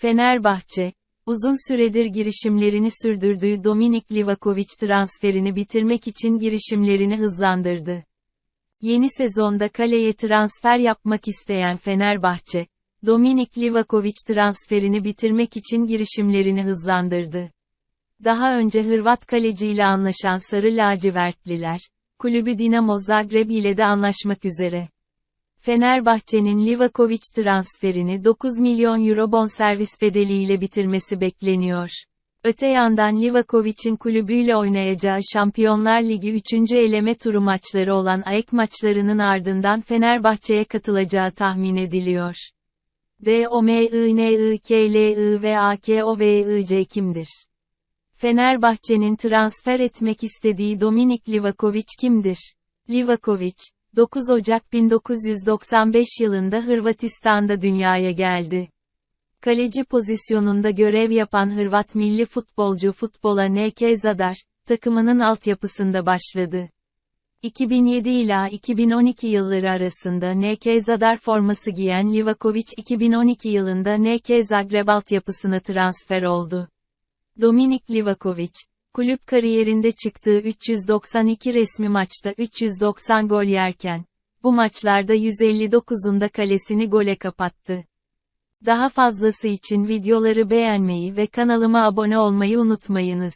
Fenerbahçe, uzun süredir girişimlerini sürdürdüğü Dominik Livakovic transferini bitirmek için girişimlerini hızlandırdı. Yeni sezonda kaleye transfer yapmak isteyen Fenerbahçe, Dominik Livakovic transferini bitirmek için girişimlerini hızlandırdı. Daha önce Hırvat kaleciyle anlaşan Sarı Lacivertliler, kulübü Dinamo Zagreb ile de anlaşmak üzere. Fenerbahçe'nin Livakovic transferini 9 milyon euro bonservis bedeliyle bitirmesi bekleniyor. Öte yandan Livakovic'in kulübüyle oynayacağı Şampiyonlar Ligi 3. eleme turu maçları olan AEK maçlarının ardından Fenerbahçe'ye katılacağı tahmin ediliyor. D O M I N I K L I V A K O V I C kimdir? Fenerbahçe'nin transfer etmek istediği Dominik Livakovic kimdir? Livakovic, 9 Ocak 1995 yılında Hırvatistan'da dünyaya geldi. Kaleci pozisyonunda görev yapan Hırvat milli futbolcu futbola NK Zadar, takımının altyapısında başladı. 2007 ila 2012 yılları arasında NK Zadar forması giyen Livakovic 2012 yılında NK Zagreb altyapısına transfer oldu. Dominik Livakovic, kulüp kariyerinde çıktığı 392 resmi maçta 390 gol yerken, bu maçlarda 159'unda kalesini gole kapattı. Daha fazlası için videoları beğenmeyi ve kanalıma abone olmayı unutmayınız.